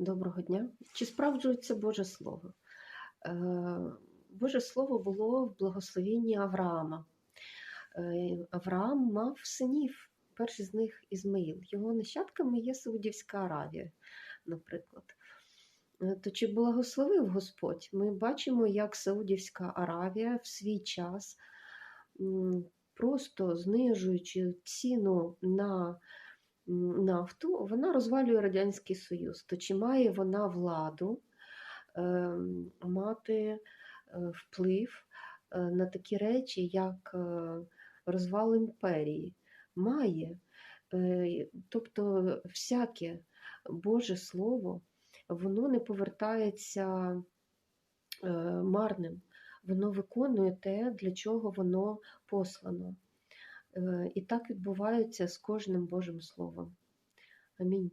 Доброго дня. Чи справджується Боже Слово? Е, Боже Слово було в благословенні Авраама. Е, Авраам мав синів, перший з них Ізмаїл. Його нащадками є Саудівська Аравія, наприклад. Е, То чи благословив Господь? Ми бачимо, як Саудівська Аравія в свій час, просто знижуючи ціну на нафту, вона розвалює Радянський Союз. То чи має вона владу е, мати е, вплив е, на такі речі, як е, розвал імперії? Має. Тобто всяке Боже Слово, воно не повертається марним. Воно виконує те, для чого воно послано. Е, І так відбувається з кожним Божим Словом. Амінь.